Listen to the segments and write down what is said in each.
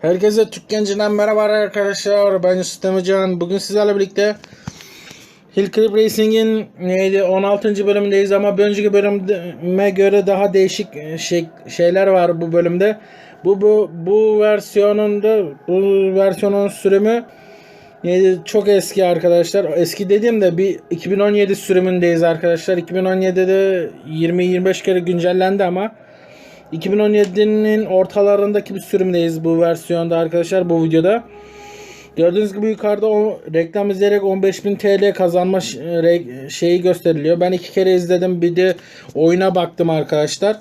Herkese Türk Genci'den merhaba arkadaşlar. Ben Yusuf Demircan. Bugün sizlerle birlikte Hill Clip Racing'in neydi 16. bölümündeyiz ama bir önceki bölüme göre daha değişik şey, şeyler var bu bölümde. Bu bu bu versiyonunda bu versiyonun sürümü neydi çok eski arkadaşlar. Eski dediğimde bir 2017 sürümündeyiz arkadaşlar. 2017'de 20-25 kere güncellendi ama 2017'nin ortalarındaki bir sürümdeyiz bu versiyonda arkadaşlar bu videoda. Gördüğünüz gibi yukarıda o reklam izleyerek 15.000 TL kazanma re- şeyi gösteriliyor. Ben iki kere izledim. Bir de oyuna baktım arkadaşlar.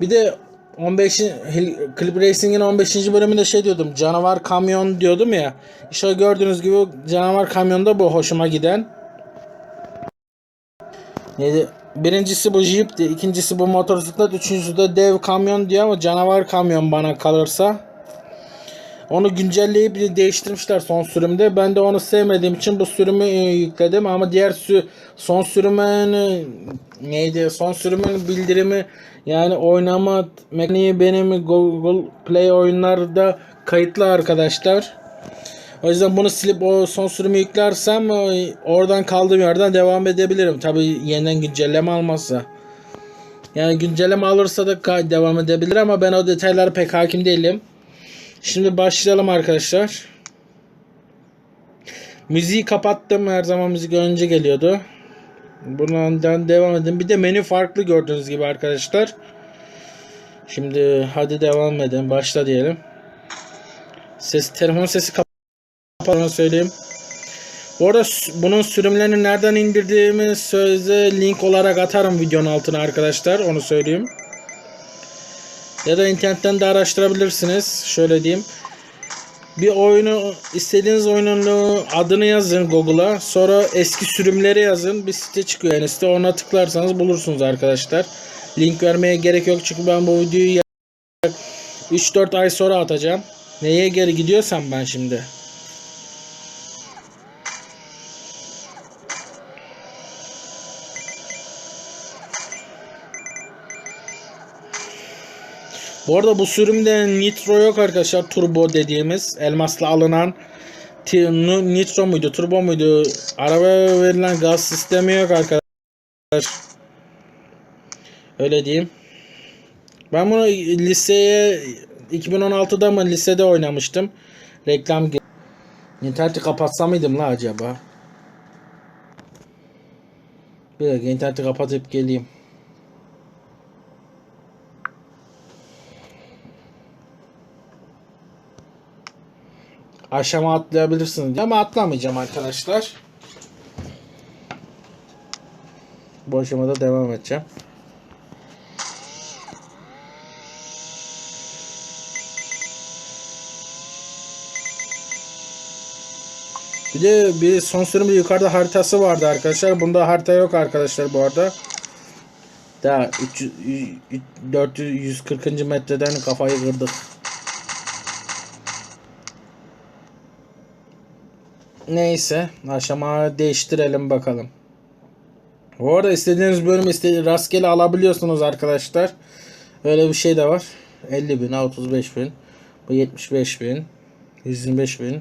Bir de 15 Hill- Clip Racing'in 15. bölümünde şey diyordum. Canavar kamyon diyordum ya. İşte gördüğünüz gibi canavar kamyonda bu hoşuma giden. Neydi? Birincisi bu Jeep'ti, ikincisi bu motosiklet, üçüncüsü de dev kamyon diyor ama canavar kamyon bana kalırsa. Onu güncelleyip değiştirmişler son sürümde. Ben de onu sevmediğim için bu sürümü e, yükledim ama diğer sü son sürümün e, neydi? Son sürümün bildirimi yani oynama mekaniği benim Google Play oyunlarda kayıtlı arkadaşlar. O yüzden bunu silip o son sürümü yüklersem e, oradan kaldığım yerden devam edebilirim. Tabi yeniden güncelleme almazsa. Yani güncelleme alırsa da devam edebilir ama ben o detaylara pek hakim değilim. Şimdi başlayalım arkadaşlar. Müziği kapattım. Her zaman müzik önce geliyordu. Bundan devam edin. Bir de menü farklı gördüğünüz gibi arkadaşlar. Şimdi hadi devam edin. Başla diyelim. Ses telefon sesi kapat kapağını söyleyeyim. Bu arada bunun sürümlerini nereden indirdiğimi sözde link olarak atarım videonun altına arkadaşlar. Onu söyleyeyim. Ya da internetten de araştırabilirsiniz. Şöyle diyeyim. Bir oyunu istediğiniz oyunun adını yazın Google'a. Sonra eski sürümleri yazın. Bir site çıkıyor yani site. Ona tıklarsanız bulursunuz arkadaşlar. Link vermeye gerek yok çünkü ben bu videoyu 3-4 ay sonra atacağım. Neye geri gidiyorsam ben şimdi. Bu arada bu sürümde nitro yok arkadaşlar. Turbo dediğimiz elmasla alınan nitro muydu, turbo muydu? Arabaya verilen gaz sistemi yok arkadaşlar. Öyle diyeyim. Ben bunu liseye 2016'da mı lisede oynamıştım. Reklam İnterneti kapatsam mıydım la acaba? Bir dakika interneti kapatıp geleyim. Aşama atlayabilirsiniz ama atlamayacağım arkadaşlar. Bu aşamada devam edeceğim. Bir de bir son sürümde yukarıda haritası vardı arkadaşlar. Bunda harita yok arkadaşlar bu arada. Daha 300, 400, 140. metreden kafayı kırdık. Neyse aşama değiştirelim bakalım. Bu arada istediğiniz bölüm istediğiniz rastgele alabiliyorsunuz arkadaşlar. Öyle bir şey de var. 50 bin, 35 bin, bu 75 bin, 125 bin.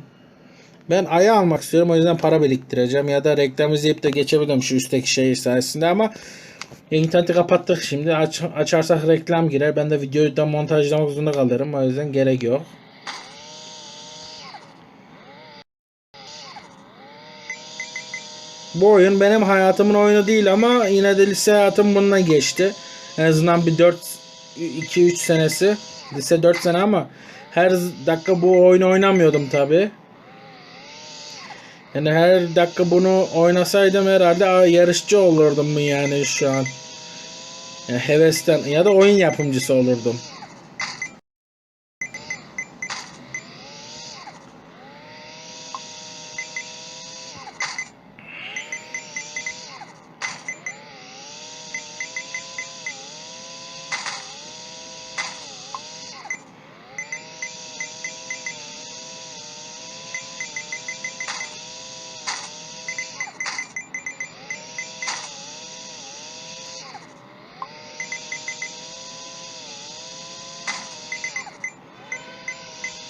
Ben aya almak istiyorum o yüzden para biriktireceğim ya da reklam izleyip de geçebilirim şu üstteki şey sayesinde ama interneti kapattık şimdi aç, açarsak reklam girer ben de videoyu da montajlamak zorunda kalırım o yüzden gerek yok. Bu oyun benim hayatımın oyunu değil ama yine de lise hayatım bununla geçti. En azından bir 4 2-3 senesi. Lise 4 sene ama her dakika bu oyunu oynamıyordum tabi. Yani her dakika bunu oynasaydım herhalde yarışçı olurdum mu yani şu an. Yani hevesten ya da oyun yapımcısı olurdum.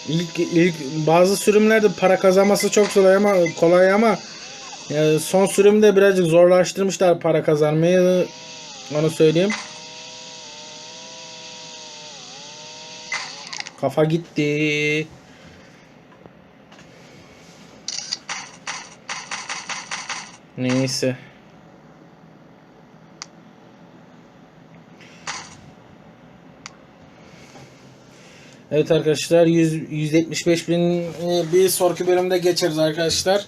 İlk, ilk bazı sürümlerde para kazanması çok kolay ama kolay ama ya son sürümde birazcık zorlaştırmışlar para kazanmayı. Onu söyleyeyim. Kafa gitti. Neyse. Evet arkadaşlar 100, 175 bin e, bir sonraki bölümde geçeriz arkadaşlar.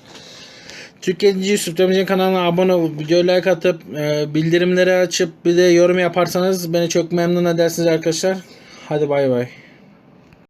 Türkiye Yusuf Demirci kanalına abone olup videoya like atıp e, bildirimleri açıp bir de yorum yaparsanız beni çok memnun edersiniz arkadaşlar. Hadi bay bay.